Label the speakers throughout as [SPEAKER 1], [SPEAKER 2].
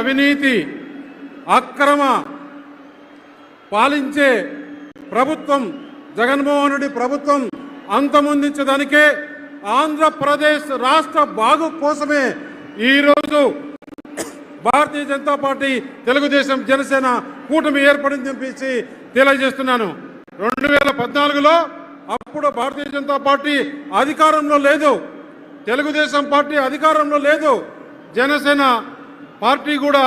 [SPEAKER 1] అవినీతి అక్రమ పాలించే ప్రభుత్వం జగన్మోహన్ రెడ్డి ప్రభుత్వం అంతమొందించడానికే ఆంధ్రప్రదేశ్ రాష్ట్ర బాగు కోసమే ఈరోజు భారతీయ జనతా పార్టీ తెలుగుదేశం జనసేన కూటమి ఏర్పడింది చెప్పేసి తెలియజేస్తున్నాను. రెండు వేల పద్నాలుగులో అప్పుడు భారతీయ జనతా పార్టీ అధికారంలో లేదు. తెలుగుదేశం పార్టీ అధికారంలో లేదు. జనసేన పార్టీ కూడా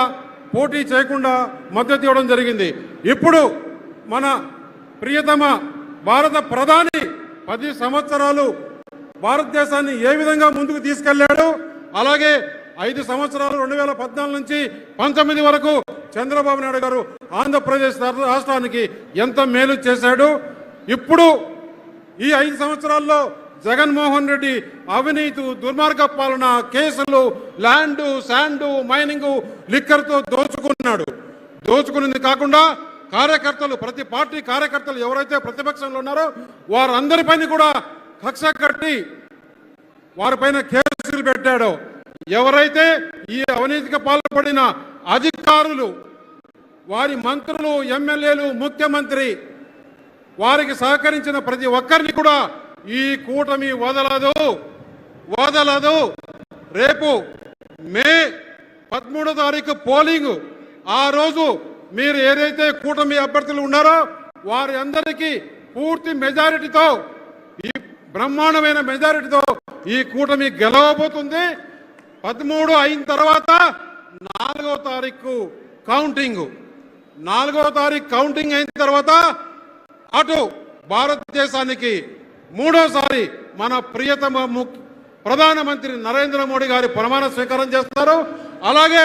[SPEAKER 1] పోటీ చేయకుండా మద్దతు ఇవ్వడం జరిగింది. ఇప్పుడు మన ప్రియతమ భారత ప్రధాని పది సంవత్సరాలు భారతదేశాన్ని ఏ విధంగా ముందుకు తీసుకెళ్ళాడు? అలాగే ఐదు సంవత్సరాలు రెండు వేల పద్నాలుగు నుంచి పంతొమ్మిది వరకు చంద్రబాబు నాయుడు గారు ఆంధ్రప్రదేశ్ రాష్ట్రానికి ఎంత మేలు చేశాడు? ఇప్పుడు ఈ ఐదు సంవత్సరాల్లో జగన్మోహన్ రెడ్డి అవినీతి దుర్మార్గ పాలన కేసులు ల్యాండు శాండు మైనింగ్ లిక్కర్తో దోచుకున్నాడు. దోచుకున్నది కాకుండా కార్యకర్తలు ప్రతి పార్టీ కార్యకర్తలు ఎవరైతే ప్రతిపక్షంలో ఉన్నారో వారందరిపైన కూడా కక్ష కట్టి వారిపైన కేసులు పెట్టాడో. ఎవరైతే ఈ అవినీతికి పాల్పడిన అధికారులు వారి మంత్రులు ఎమ్మెల్యేలు ముఖ్యమంత్రి వారికి సహకరించిన ప్రతి ఒక్కరిని కూడా ఈ కూటమి వదలదు. వదలదు. రేపు మే పదమూడో తారీఖు పోలింగ్. ఆ రోజు మీరు ఏదైతే కూటమి అభ్యర్థులు ఉన్నారో వారి అందరికీ పూర్తి మెజారిటీతో ఈ బ్రహ్మాండమైన మెజారిటీతో ఈ కూటమి గెలవబోతుంది. పదమూడు అయిన తర్వాత నాలుగో తారీఖు కౌంటింగ్. నాలుగో తారీఖు కౌంటింగ్ అయిన తర్వాత అటు భారతదేశానికి మూడోసారి మన ప్రియతమ ప్రధానమంత్రి నరేంద్ర మోడీ గారి ప్రమాణ స్వీకారం చేస్తారు. అలాగే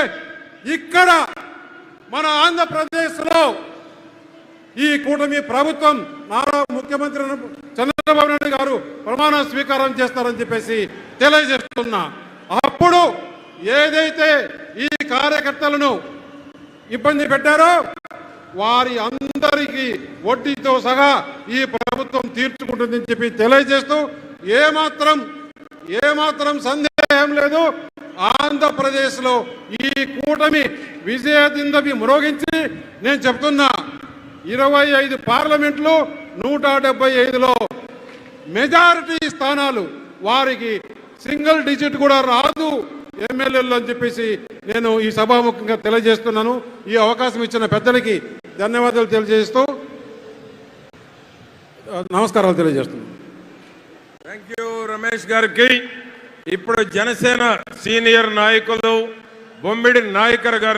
[SPEAKER 1] ఇక్కడ మన ఆంధ్రప్రదేశ్లో ఈ కూటమి ప్రభుత్వం నారా ముఖ్యమంత్రి చంద్రబాబు నాయుడు గారు ప్రమాణ స్వీకారం చేస్తారని చెప్పేసి తెలియజేస్తున్నా. అప్పుడు ఏదైతే ఈ కార్యకర్తలను ఇబ్బంది పెట్టారో వారి అందరికీ వడ్డీతో సహా ఈ ప్రభుత్వం తీర్చుకుంటుందని చెప్పి తెలియజేస్తూ ఏమాత్రం ఏమాత్రం సందేహం లేదు. ఆంధ్రప్రదేశ్లో ఈ కూటమి విజయదిందవి మ్రోగించి నేను చెప్తున్నా ఇరవై ఐదు పార్లమెంట్లు నూట డెబ్బై ఐదులో మెజారిటీ స్థానాలు వారికి సింగిల్ డిజిట్ కూడా రాదు. ఎమ్మెల్యేలు అని చెప్పేసి నేను ఈ సభాముఖంగా తెలియజేస్తున్నాను. ఈ అవకాశం ఇచ్చిన పెద్దలకి ధన్యవాదాలు తెలియజేస్తూ నమస్కారాలు తెలియజేస్తున్నాను
[SPEAKER 2] థ్యాంక్ యూ రమేష్ గారికి. ఇప్పుడు జనసేన సీనియర్ నాయకులు బొమ్మిడి నాయకర్ గారిని